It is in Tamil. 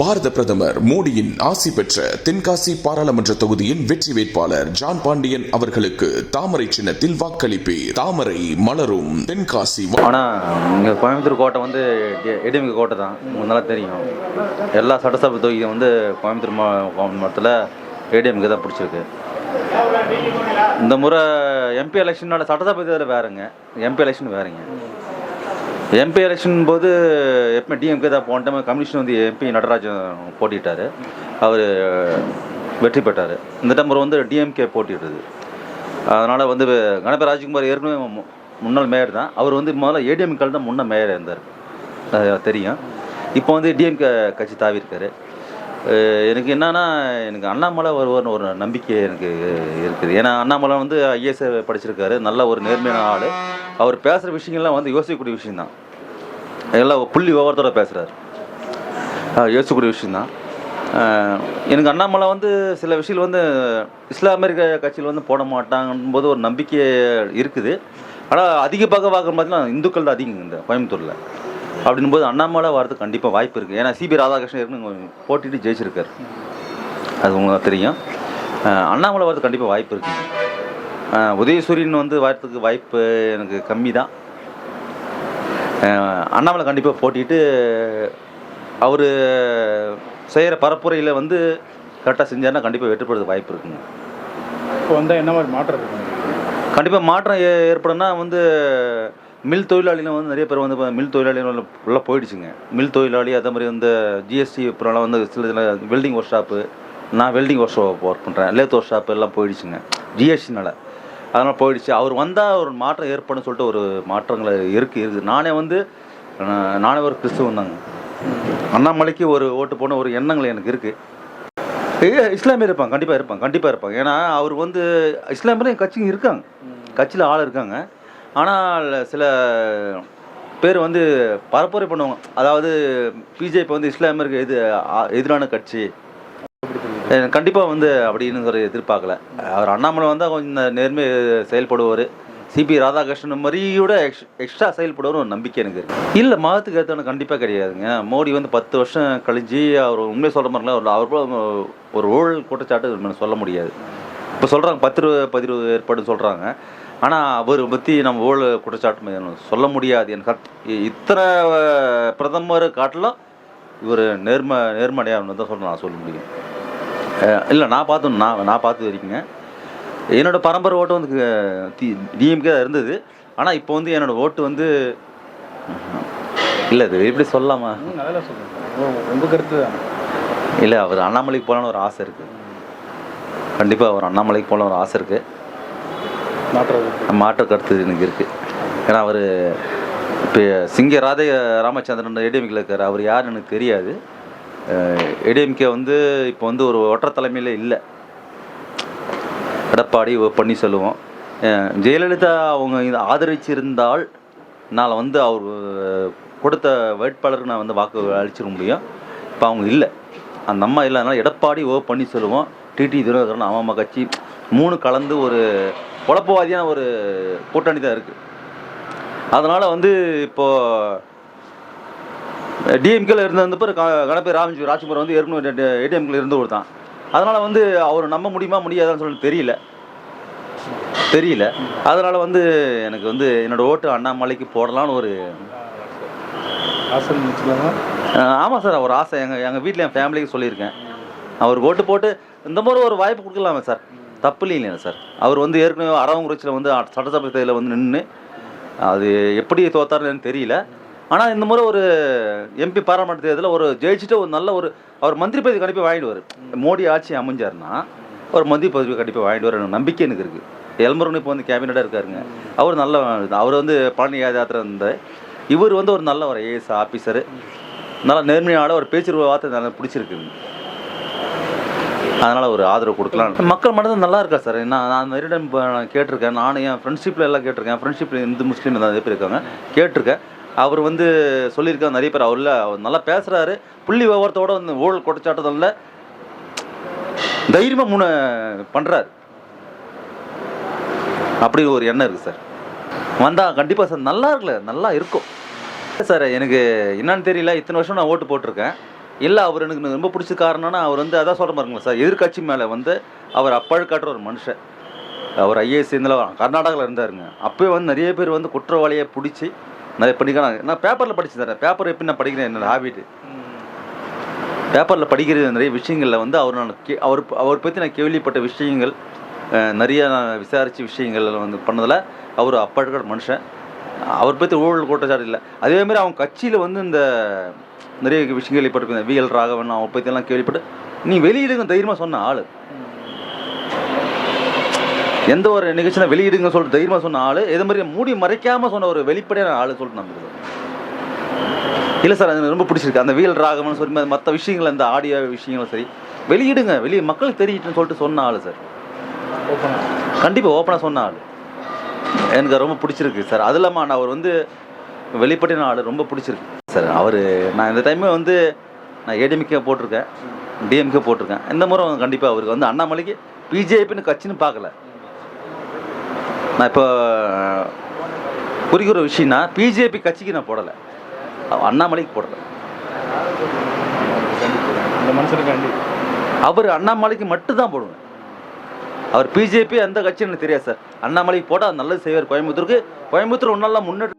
பாரத பிரதமர் மோடியின் ஆசி பெற்ற தென்காசி பாராளுமன்ற தொகுதியின் வெற்றி வேட்பாளர் ஜான் பாண்டியன் அவர்களுக்கு தாமரை சின்னத்தில் வாக்களிப்பு. தாமரை மலரும் தென்காசி ஆனா ஆனால் கோயம்புத்தூர் கோட்டை வந்து எடிமிக கோட்டை தான். நல்லா தெரியும். எல்லா சட்டசபை தொகுதியும் வந்து கோயம்புத்தூர் மாவட்டத்தில் ஏடிஎம்க்கு தான் பிடிச்சிருக்கு. இந்த முறை எம்பி எலெக்ஷனோட சட்டசபை தேர்தல் வேறுங்க. எம்பி எலெக்ஷன் வேறுங்க. எம்பி எலெக்ஷன் போது எப்பவுமே டிஎம்கே தான் போன டைம் கமிஷன் வந்து எம்பி நடராஜன் போட்டிட்டார். அவர் வெற்றி பெற்றார். இந்த டைம் வந்து டிஎம்கே போட்டிடுது. அதனால் வந்து கணபதி ராஜ்குமார் ஏற்கனவே மு- முன்னாள் மேயர் தான். அவர் வந்து முதல்ல ஏடிஎம்கால் தான் முன்னே மேயர் இருந்தார். தெரியும். இப்போ வந்து டிஎம்கே கட்சி தாவி இருக்காரு. எனக்கு என்னன்னா எனக்கு அண்ணாமலை வருவார்னு ஒரு நம்பிக்கை எனக்கு இருக்குது. ஏன்னா அண்ணாமலை வந்து ஐஏஎஸ் படிச்சிருக்காரு. நல்ல ஒரு நேர்மையான ஆள். அவர் பேசுகிற விஷயங்கள்லாம் வந்து யோசிக்கக்கூடிய விஷயந்தான். எல்லாம் புள்ளி விவரத்தோட பேசுகிறாரு யோசிக்கக்கூடிய விஷயந்தான். எனக்கு அண்ணாமலை வந்து சில விஷயங்கள் வந்து இஸ்லாமிய கட்சியில் வந்து போட மாட்டாங்கன்னு போது ஒரு நம்பிக்கை இருக்குது. ஆனால் அதிக பக்கம் பார்க்குற பார்த்தீங்கன்னா இந்துக்கள் தான் அதிகம் இந்த கோயம்புத்தூரில். அப்படின்னும் போது அண்ணாமலை வரதுக்கு கண்டிப்பாக வாய்ப்பு இருக்குது ஏன்னா சிபி ராதாகிருஷ்ணன் போட்டிட்டு ஜெயிச்சிருக்காரு. அது உங்களுக்கு தெரியும். அண்ணாமலை வரதுக்கு கண்டிப்பாக வாய்ப்பு இருக்குங்க அஹ் உதயசூரியன் வந்து வரதுக்கு வாய்ப்பு எனக்கு கம்மி தான் அண்ணாமலை கண்டிப்பாக போட்டிட்டு அவர் செய்கிற பரப்புரையில் வந்து கரெக்டாக செஞ்சாருன்னா கண்டிப்பாக வெற்றி பெறதுக்கு வாய்ப்பு இருக்குங்க. இப்போ வந்தால் என்ன மாதிரி மாற்றம் இருக்கும் கண்டிப்பாக மாற்றம் ஏற்படும்னா வந்து மில் தொழிலாளிகள் வந்து நிறைய பேர் வந்து மில் தொழிலாளிகள் ஃபுல்லாக போயிடுச்சுங்க. மில் தொழிலாளி அதே மாதிரி வந்து ஜிஎஸ்டி அப்புறம்லாம் வந்து சில சில வெல்டிங் ஒர்க் ஷாப்பு நான் வெல்டிங் ஒர்க் ஷாப் ஒர்க் பண்ணுறேன் லேத் ஒர்க் ஷாப் எல்லாம் போயிடுச்சுங்க. ஜிஎஸ்டினால் அதனால் போயிடுச்சு. அவர் வந்தால் ஒரு மாற்றம் ஏற்படும் சொல்லிட்டு ஒரு மாற்றங்கள் இருக்குது இருக்குது. நானே வந்து நானே ஒரு கிறிஸ்துவன் தாங்க. அண்ணாமலைக்கு ஒரு ஓட்டு போன ஒரு எண்ணங்கள் எனக்கு இருக்குது இஸ்லாமியர் இருப்பாங்க. கண்டிப்பாக இருப்பாங்க. கண்டிப்பாக இருப்பாங்க. ஏன்னா அவர் வந்து இஸ்லாமியரும் கட்சிங்க இருக்காங்க. கட்சியில் ஆள் இருக்காங்க. ஆனால் சில பேர் வந்து பரப்புரை பண்ணுவாங்க. அதாவது பிஜேபி வந்து இஸ்லாமியருக்கு எது எதிரான கட்சி. கண்டிப்பாக வந்து அப்படின்னு சொல்லி எதிர்பார்க்கல. அவர் அண்ணாமலை வந்தால் கொஞ்சம் நேர்மை செயல்படுவார். சிபி ராதாகிருஷ்ணன் மாதிரியோட எக்ஸ் எக்ஸ்ட்ரா செயல்படுவார் ஒரு நம்பிக்கை எனக்கு இல்லை மதத்துக்கு ஏற்றவன கண்டிப்பாக கிடையாதுங்க. மோடி வந்து பத்து வருஷம் கழிஞ்சு அவர் உண்மை சொல்கிற மாதிரிலாம் ஒரு அவர் ஒரு ஊழல் குற்றச்சாட்டு சொல்ல முடியாது. இப்போ சொல்கிறாங்க பத்து ரூபா பதிவு ஏற்பாடு சொல்கிறாங்க ஆனால் அவர் பற்றி நம்ம ஊழல் குற்றச்சாட்டு சொல்ல முடியாது. எனக்கு கட்- இத்தனை பிரதமர் காட்டிலும் இவர் நேர்ம நேர்மறையாக தான் சொல்ல நான் சொல்ல முடியும். இல்லை நான் பார்த்தோம் நான் நான் பார்த்து வரைக்குங்க. என்னோட பரம்பரை ஓட்டு வந்து டிஎம்கே தான் இருந்தது. ஆனால் இப்போ வந்து என்னோட ஓட்டு வந்து இல்லை இது எப்படி சொல்லலாமா? உங்கள் கருத்து இல்லை அவர் அண்ணாமலைக்கு போகலான்னு ஒரு ஆசை இருக்குது கண்டிப்பாக அவர் அண்ணாமலைக்கு போகலான்னு ஒரு ஆசை இருக்குது. மாற்று கருத்து எனக்கு இருக்குது ஏன்னா அவர் இப்போ சிங்க ராதை ராமச்சந்திரன் ஏடிஎம்கேல இருக்கார். அவர் யாருன்னு எனக்கு தெரியாது. ஏடிஎம்கே வந்து இப்போ வந்து ஒரு ஒற்ற தலைமையில் இல்லை. எடப்பாடி பண்ணி சொல்லுவோம் ஜெயலலிதா அவங்க இதை ஆதரிச்சிருந்தால் நான் வந்து அவர் கொடுத்த வேட்பாளருக்கு நான் வந்து வாக்கு அளிச்சிட முடியும். இப்போ அவங்க இல்லை. அந்த அம்மா இல்லைனால எடப்பாடி ஓ பன்னீர்செல்வம் டிடி தினகரன் அம்மா கட்சி மூணு கலந்து ஒரு குழப்பவாதியான ஒரு கூட்டணி தான் இருக்குது அதனால் வந்து இப்போது டிஎம்கேல இருந்த வந்து க- கணபதி ராமஜி ராஜ்குமார் வந்து ஏற்கனவே ஏடிஎம்கேல இருந்து தான் அதனால் வந்து அவர் நம்ப முடியுமா முடியாதான்னு சொல்லி தெரியல. தெரியல. அதனால் வந்து எனக்கு வந்து என்னோட ஓட்டு அண்ணாமலைக்கு போடலான்னு ஒரு ஆமாம் சார் ஒரு ஆசை. எங்கள் எங்கள் வீட்டில் என் ஃபேமிலிக்கு சொல்லியிருக்கேன். அவருக்கு ஓட்டு போட்டு இந்த மாதிரி ஒரு வாய்ப்பு கொடுக்கலாமே சார். தப்பு இல்லைங்க சார்? அவர் வந்து ஏற்கனவே அரவங்குறிச்சியில் வந்து சட்டசபை தேர்தலில் வந்து நின்று அது எப்படி தோத்தாருன்னு தெரியல. ஆனால் இந்த முறை ஒரு எம்பி பாராளுமன்ற தேர்தலில் ஒரு ஜெயிச்சுட்டு ஒரு நல்ல ஒரு அவர் மந்திரி பதவி கண்டிப்பாக வாங்கிடுவார். மோடி ஆட்சி அமைஞ்சாருன்னா ஒரு மந்திரி பதவி கண்டிப்பாக வாங்கிடுவார் எனக்கு நம்பிக்கை எனக்கு இருக்குது எல்மருன் இப்போ வந்து கேபினட்டாக இருக்காருங்க. அவர் நல்ல அவர் வந்து பழனி யாத்திரை இருந்த இவர் வந்து ஒரு நல்ல ஒரு ஏஎஸ் ஆஃபீஸரு நல்லா நேர்மையான ஒரு பேச்சு வார்த்தை நல்லா பிடிச்சிருக்குங்க அதனால் ஒரு ஆதரவு கொடுக்கலாம் மக்கள் மனது நல்லா இருக்கா சார்? நான் நான் நிறைய டைம் நான் கேட்டிருக்கேன். நானும் என் ஃப்ரெண்ட்ஷிப்பில் எல்லாம் கேட்டிருக்கேன். ஃப்ரெண்ட்ஷிப்பில் இந்து முஸ்லீம் நிறைய பேர் இருக்காங்க. கேட்டிருக்கேன். அவர் வந்து சொல்லியிருக்காரு நிறைய பேர் அவரில் அவர் நல்லா பேசுகிறாரு புள்ளி விவரத்தோட வந்து ஊழல் குற்றச்சாட்டுதல்ல தைரியமாக முன்ன பண்ணுறாரு அப்படி ஒரு எண்ணம் இருக்குது சார். வந்தால் கண்டிப்பாக சார் நல்லா இருக்குல்ல நல்லா இருக்கும். சார் எனக்கு என்னன்னு தெரியல. இத்தனை வருஷம் நான் ஓட்டு போட்டிருக்கேன். இல்லை அவர் எனக்கு ரொம்ப பிடிச்ச காரணம்னா அவர் வந்து அதான் சொல்ற மாதிரிங்களா சார் எதிர்க்கட்சி மேலே வந்து அவர் அப்பழுக்காட்டுற ஒரு மனுஷன். அவர் ஐஏஎஸ் இருந்தாலும் கர்நாடகாவில் இருந்தாருங்க. அப்போயே வந்து நிறைய பேர் வந்து குற்றவாளியை பிடிச்சி நிறைய பண்ணிக்கிறாங்க. நான் பேப்பரில் படிச்சு பேப்பர் எப்படி நான் படிக்கிறேன் என்னோட ஹாபிட்டு பேப்பரில் படிக்கிற நிறைய விஷயங்களில் வந்து அவர் நான் கே அவர் அவர் பற்றி நான் கேள்விப்பட்ட விஷயங்கள் நிறைய நான் விசாரித்த விஷயங்கள் வந்து பண்ணதில் அவர் அப்பழுக்காடு மனுஷன். அவர் பற்றி ஊழல் குற்றச்சாட்டு இல்லை. அதேமாதிரி அவங்க கட்சியில் வந்து இந்த நிறைய விஷயம் கேள்விப்பட்டிருக்கேன் விஎல் ராகவன் அவன் பற்றியெல்லாம் கேள்விப்பட்டு நீ வெளியிடுங்க தைரியமாக சொன்ன ஆள். எந்த ஒரு நிகழ்ச்சினா வெளியிடுங்க சொல்லிட்டு தைரியமாக சொன்ன ஆள். இதே மாதிரி மூடி மறைக்காமல் சொன்ன ஒரு வெளிப்படையான ஆள் சொல்லிட்டு நம்புறது இல்லை சார் அது ரொம்ப பிடிச்சிருக்கு. அந்த வீல் ராகவன் சொல்லி மற்ற விஷயங்கள் அந்த ஆடியோ விஷயங்களும் சரி வெளியிடுங்க. வெளியே மக்களுக்கு தெரியட்டுன்னு சொல்லிட்டு சொன்ன ஆள் சார். கண்டிப்பாக ஓப்பனாக சொன்ன ஆள். எனக்கு ரொம்ப பிடிச்சிருக்கு சார். அது இல்லாமல் நான் அவர் வந்து வெளிப்படையான ஆள் ரொம்ப பிடிச்சிருக்கு. சார் அவர் நான் இந்த டைமே வந்து நான் ஏடிஎம்கே போட்டிருக்கேன் டிஎம்கே போட்டிருக்கேன். இந்த முறை கண்டிப்பாக அவருக்கு வந்து அண்ணாமலைக்கு பிஜேபின்னு கட்சின்னு பார்க்கல. நான் இப்போ குறிக்கிற விஷயம்னா பிஜேபி கட்சிக்கு நான் போடலை. அண்ணாமலைக்கு போடலை. அவர் அண்ணாமலைக்கு மட்டும்தான் போடுவேன். அவர் பிஜேபி எந்த எனக்கு தெரியாது சார். அண்ணாமலைக்கு போட்டால் நல்லது செய்வார். கோயம்புத்தூருக்கு கோயம்புத்தூர் ஒன்னால முன்னேற்ற